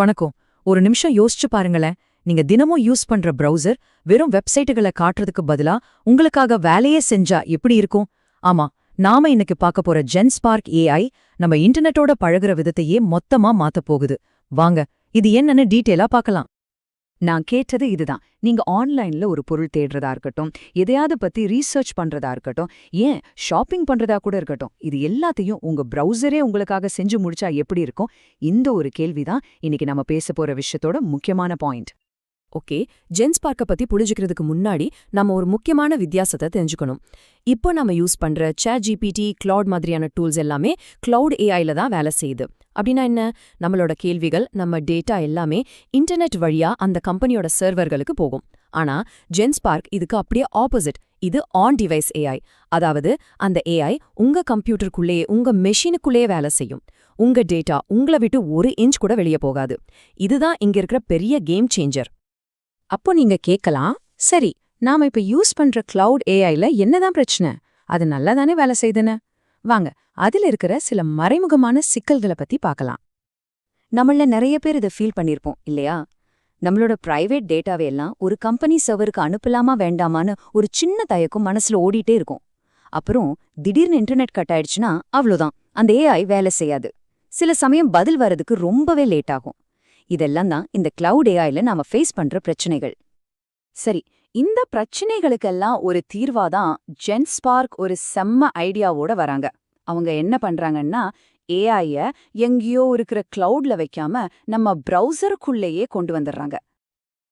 வணக்கம். ஒரு நிமிஷம் யோசிச்சு பாருங்களேன். நீங்க தினமும் யூஸ் பண்ற பிரவுசர் வெறும் வெப்சைட்டுகளை காட்டுறதுக்கு பதிலா உங்களுக்காக வேலையே செஞ்சா எப்படி இருக்கும்? ஆமா நாம இன்னைக்கு பார்க்க போற ஜென்ஸ்பார்க் ஏஐ நம்ம இன்டர்நெட்டோட பழகுற விதத்தையே மொத்தமா மாத்தப் போகுது. வாங்க இது என்னன்னு டீட்டெயிலா பார்க்கலாம். நான் கேட்டது இதுதான். நீங்க ஆன்லைன்ல ஒரு பொருள் தேடுறதா இருக்கட்டும் எதையாவது பத்தி ரீசர்ச் பண்றதா இருக்கட்டும் ஏன் ஷாப்பிங் பண்றதா கூட இருக்கட்டும் இது எல்லாத்தையும் உங்க பிரவுசரே உங்களுக்காக செஞ்சு முடிச்சா எப்படி இருக்கும்? இந்த ஒரு கேள்விதான் இன்னைக்கு நம்ம பேச போற விஷயத்தோட முக்கியமான பாயிண்ட் ஓகே ஜென்ஸ் பார்க்க பத்தி புரிஞ்சுக்கிறதுக்கு முன்னாடி நம்ம ஒரு முக்கியமான வித்தியாசத்தை தெரிஞ்சுக்கணும். இப்போ நம்ம யூஸ் பண்ற சேட் ஜிபிடி கிளவுட் மாதிரியான டூல்ஸ் எல்லாமே கிளவுட் ஏஐல தான் வேலை செய்யுது. அப்படின்னா என்ன? நம்மளோட கேள்விகள் நம்ம டேட்டா எல்லாமே இன்டர்நெட் வழியா அந்த கம்பெனியோட சர்வர்களுக்கு போகும். ஆனா ஜென்ஸ் பார்க் இதுக்கு அப்படியே ஆப்போசிட் இது ஆன் டிவைஸ் ஏஐ அதாவது அந்த ஏஐ உங்க கம்ப்யூட்டருக்குள்ளேயே உங்க மெஷினுக்குள்ளேயே வேலை செய்யும். உங்க டேட்டா உங்களை விட்டு ஒரு இன்ச் கூட வெளியே போகாது. இதுதான் இங்க இருக்கிற பெரிய கேம் சேஞ்சர் அப்போ நீங்க கேட்கலாம் சரி நாம இப்ப யூஸ் பண்ற கிளவுட் ஏஐல என்னதான் பிரச்சனை? அது நல்லா தானே வேலை செய்துன்னு? வாங்க அதுல இருக்கிற சில மறைமுகமான சிக்கல்களை பத்தி பார்க்கலாம். நம்மள நிறைய பேர் இதை ஃபீல் பண்ணிருப்போம் இல்லையா? நம்மளோட பிரைவேட் டேட்டாவை எல்லாம் ஒரு கம்பெனி சர்வருக்கு அனுப்பலாமா வேண்டாமான்னு ஒரு சின்ன தயக்கம் மனசுல ஓடிட்டே இருக்கும். அப்புறம் திடீர்னு இன்டர்நெட் கட் ஆயிடுச்சுன்னா அவ்வளோதான் அந்த ஏஐ வேலை செய்யாது. சில சமயம் பதில் வர்றதுக்கு ரொம்பவே லேட் ஆகும். இதெல்லாம் தான் இந்த கிளவுட் ஏஐல நாம ஃபேஸ் பண்ற பிரச்சனைகள். சரி இந்த பிரச்சனைகளுக்கெல்லாம் ஒரு தீர்வாதான் ஜென்ஸ்பார்க் ஒரு செம்ம ஐடியாவோட வராங்க. அவங்க என்ன பண்றாங்கன்னா ஏஐய எங்கேயோ இருக்கிற கிளவுட்ல வைக்காம நம்ம ப்ரௌசருக்குள்ளேயே கொண்டு வந்துடுறாங்க.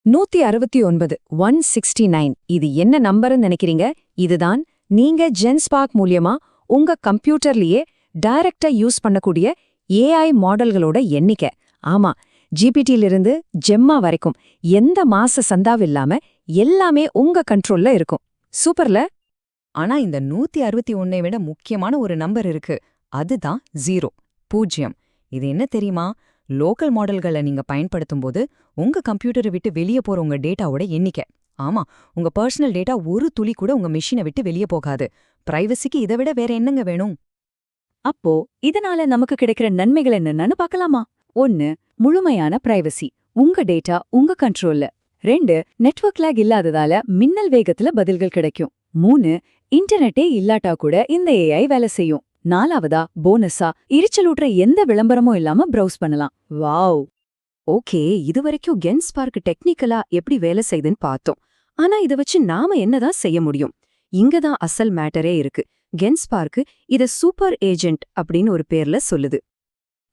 நூத்தி அறுபத்தி ஒன்பது ஒன் சிக்ஸ்டி நைன் இது என்ன நம்பர்னு நினைக்கிறீங்க? இதுதான் நீங்க ஜென்ஸ்பார்க் மூலியமா உங்க கம்ப்யூட்டர்லயே டைரக்டா யூஸ் பண்ணக்கூடிய ஏஐ மாடல்களோட எண்ணிக்கை. ஆமா ஜிபிடியிலிருந்து ஜெம்மா வரைக்கும் எந்த மாச சந்தாவில்லாம எல்லாமே உங்க கண்ட்ரோல்ல இருக்கும். சூப்பர்ல? ஆனா இந்த நூத்தி அறுபத்தி ஒன்னை விட முக்கியமான ஒரு நம்பர் இருக்கு. அதுதான் ஜீரோ பூஜ்யம் இது என்ன தெரியுமா? லோக்கல் மாடல்களை நீங்க பயன்படுத்தும் போது உங்க கம்ப்யூட்டரை விட்டு வெளியே போற உங்க டேட்டாவோட எண்ணிக்கை. ஆமா உங்க பர்சனல் டேட்டா ஒரு துளி கூட உங்க மிஷினை விட்டு வெளியே போகாது. பிரைவசிக்கு இதை விட வேற என்னங்க வேணும்? அப்போ இதனால நமக்கு கிடைக்கிற நன்மைகள் என்னென்னு பார்க்கலாமா? ஒன்னு முழுமையான பிரைவசி உங்க டேட்டா உங்க கண்ட்ரோல்ல ரெண்டு நெட்வொர்க் லேக் இல்லாததால மின்னல் வேகத்துல பதில்கள் கிடைக்கும். மூணு இன்டர்நெட்டே இல்லாட்டா கூட இந்த ஏஐ வேலை செய்யும். நாலாவதா போனஸா இரிச்சலூட்டுற எந்த விளம்பரமும் இல்லாம ப்ரௌஸ் பண்ணலாம். வாவ்! ஓகே இதுவரைக்கும் கென்ஸ் பார்க் டெக்னிக்கலா எப்படி வேலை செய்யுதுன்னு பார்த்தோம். ஆனா இத வச்சு நாம என்னதான் செய்ய முடியும்? இங்கதான் அசல் மேட்டரே இருக்கு. கென்ஸ் பார்க்கு இத சூப்பர் ஏஜென்ட் அப்படின்னு ஒரு பேர்ல சொல்லுது.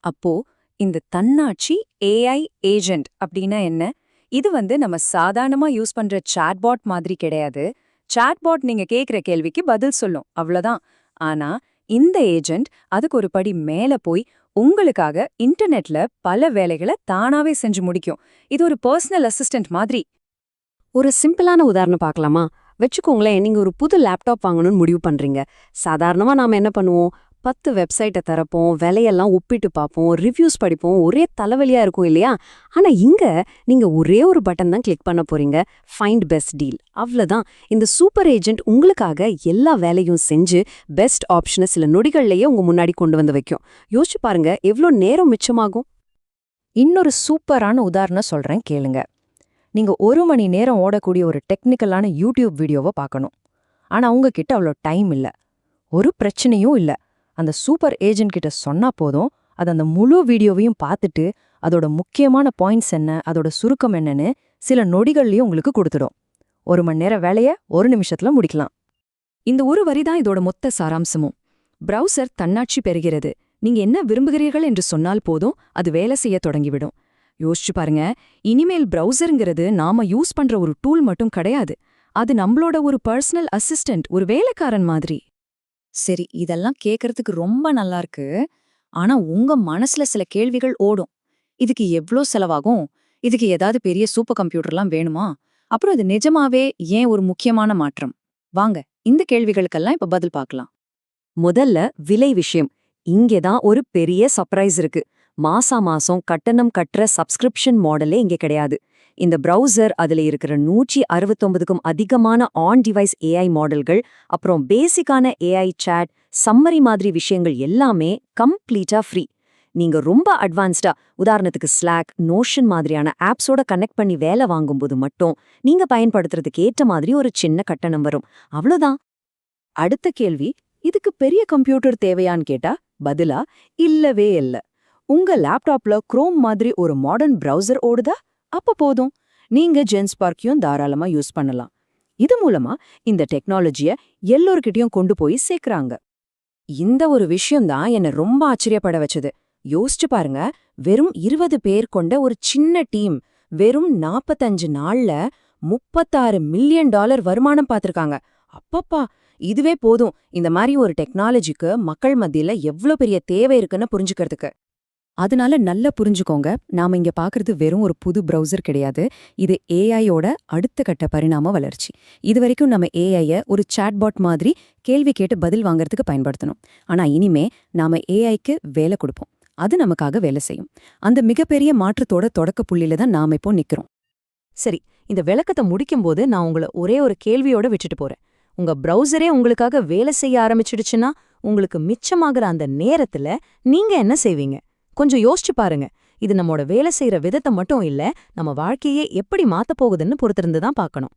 அப்போ இந்த தன்னாட்சி ஏஐ ஏஜென்ட் அப்படின்னா என்ன? இது வந்து நம்ம சாதாரணமா யூஸ் பண்ற சாட்பாட் மாதிரி கிடையாது. சாட்பாட் நீங்க கேக்குற கேள்விக்கு பதில் சொல்லும். அவ்வளோதான் ஆனா இந்த ஏஜென்ட் அதுக்கு ஒரு படி மேல போய் உங்களுக்காக இன்டர்நெட்ல பல வேலைகளை தானாவே செஞ்சு முடிக்கும். இது ஒரு பர்சனல் அசிஸ்டன்ட் மாதிரி. ஒரு சிம்பிளான உதாரணம் பார்க்கலாமா? வச்சுக்கோங்களேன் நீங்க ஒரு புது லேப்டாப் வாங்கணும்னு முடிவு பண்றீங்க. சாதாரணமா நாம என்ன பண்ணுவோம்? பத்து வெப்சைட்டை திறப்போம் விலையெல்லாம் ஒப்பிட்டு பார்ப்போம் ரிவ்யூஸ் படிப்போம் ஒரே தலைவலியா இருக்கும் இல்லையா? ஆனா இங்க நீங்க ஒரே ஒரு பட்டன் தான் கிளிக் பண்ண போறீங்க. ஃபைண்ட் பெஸ்ட் டீல் அவ்வளோதான் இந்த சூப்பர் ஏஜென்ட் உங்களுக்காக எல்லா வேலையும் செஞ்சு பெஸ்ட் ஆப்ஷனை சில நொடிகள்லயே உங்க முன்னாடி கொண்டு வந்து வைக்கும். யோசிச்சு பாருங்க எவ்வளோ நேரம் மிச்சமாகும்? இன்னொரு சூப்பரான உதாரணம் சொல்றேன் கேளுங்க. நீங்க ஒரு மணி நேரம் ஓடக்கூடிய ஒரு டெக்னிக்கலான யூடியூப் வீடியோவை பார்க்கணும். ஆனா உங்ககிட்ட அவ்வளோ டைம் இல்ல. ஒரு பிரச்சனையும் இல்ல. அந்த சூப்பர் ஏஜென்ட் கிட்ட சொன்னா போதும் அது அந்த முழு வீடியோவையும் பார்த்துட்டு அதோட முக்கியமான பாயிண்ட்ஸ் என்ன அதோட சுருக்கம் என்னன்னு சில நொடிகள்லயும் உங்களுக்கு கொடுத்துடும். ஒரு மணி நேரம் வேலைய ஒரு நிமிஷத்துல முடிக்கலாம். இந்த ஒரு வரிதான் இதோட மொத்த சாராம்சமும். பிரவுசர் தன்னாட்சி பெறுகிறது. நீங்க என்ன விரும்புகிறீர்கள் என்று சொன்னால் போதும் அது வேலை செய்ய தொடங்கிவிடும். யோசிச்சு பாருங்க. இனிமேல் ப்ரௌசருங்கிறது நாம யூஸ் பண்ற ஒரு டூல் மட்டும் கிடையாது. அது நம்மளோட ஒரு பர்சனல் அசிஸ்டன்ட் ஒரு வேலைக்காரன் மாதிரி. சரி இதெல்லாம் கேட்கறதுக்கு ரொம்ப நல்லா இருக்கு. ஆனா உங்க மனசுல சில கேள்விகள் ஓடும். இதுக்கு எவ்ளோ செலவாகும்? இதுக்கு ஏதாவது பெரிய சூப்பர் கம்ப்யூட்டர்லாம் வேணுமா? அப்புறம் அது நிஜமாவே ஏன் ஒரு முக்கியமான மாற்றம்? வாங்க இந்த கேள்விகளுக்கெல்லாம் இப்ப பதில் பார்க்கலாம். முதல்ல விலை விஷயம். இங்கேதான் ஒரு பெரிய சர்ப்ரைஸ் இருக்கு. மாசா மாசம் கட்டணம் கட்டுற சப்ஸ்கிரிப்ஷன் மாடலே இங்க கிடையாது. இந்த ப்ரௌசர் அதுல இருக்கிற நூற்றி அறுபத்தொன்பதுக்கும் அதிகமான ஆன் டிவைஸ் ஏஐ மாடல்கள் அப்புறம் பேசிக்கான ஏஐ சாட் சம்மரி மாதிரி விஷயங்கள் எல்லாமே கம்ப்ளீட்டா ஃப்ரீ நீங்க ரொம்ப அட்வான்ஸ்டா உதாரணத்துக்கு ஸ்லாக் நோஷன் மாதிரியான ஆப்ஸோட கனெக்ட் பண்ணி வேலை வாங்கும்போது மட்டும் நீங்க பயன்படுத்துறதுக்கு ஏற்ற மாதிரி ஒரு சின்ன கட்டணம் வரும். அவ்வளோதான் அடுத்த கேள்வி இதுக்கு பெரிய கம்ப்யூட்டர் தேவையான்னு கேட்டா பதிலா இல்லவே இல்ல? உங்க லேப்டாப்ல குரோம் மாதிரி ஒரு மாடர்ன் பிரவுசர் ஓடுதா? அப்ப போதும். நீங்க ஜென்ஸ்பார்க்கையும் தாராளமா யூஸ் பண்ணலாம். இது மூலமா இந்த டெக்னாலஜிய எல்லோர்கிட்டயும் கொண்டு போய் சேர்க்கறாங்க. இந்த ஒரு விஷயம்தான் என்ன ரொம்ப ஆச்சரியப்பட வச்சது. யோசிச்சு பாருங்க வெறும் இருபது பேர் கொண்ட ஒரு சின்ன டீம் வெறும் நாப்பத்தஞ்சு நாள்ல முப்பத்தாறு மில்லியன் டாலர் வருமானம் பார்த்திருக்காங்க அப்பப்பா இதுவே போதும். இந்த மாதிரி ஒரு டெக்னாலஜிக்கு மக்கள் மத்தியில எவ்ளோ பெரிய தேவை இருக்குன்னு புரிஞ்சுக்கிறதுக்கு. அதனால நல்லா புரிஞ்சுக்கோங்க. நாம இங்க பாக்குறது வெறும் ஒரு புது ப்ரௌசர் கிடையாது. இது ஏஐயோட அடுத்த கட்ட பரிணாம வளர்ச்சி. இதுவரைக்கும் நம்ம ஏஐய ஒரு சாட்பாட் மாதிரி கேள்வி கேட்டு பதில் வாங்குறதுக்கு பயன்படுத்தணும். ஆனா இனிமே நாம ஏஐக்கு வேலை கொடுப்போம். அது நமக்காக வேலை செய்யும். அந்த மிகப்பெரிய மாற்றத்தோட தொடக்க புள்ளியில தான் நாம இப்போ நிக்கிறோம். சரி இந்த விளக்கத்தை முடிக்கும்போது நான் உங்களை ஒரே ஒரு கேள்வியோட விட்டுட்டு போறேன். உங்க பிரவுசரே உங்களுக்காக வேலை செய்ய ஆரம்பிச்சிடுச்சுன்னா உங்களுக்கு மிச்சமாகிற அந்த நேரத்துல நீங்க என்ன செய்வீங்க? கொஞ்சம் யோசிச்சு பாருங்க. இது நம்மோட வேலை செய்யற விதத்தை மட்டும் இல்ல நம்ம வாழ்க்கையே எப்படி மாத்தப் போகுதுன்னு பொறுத்திருந்து தான் பார்க்கணும்.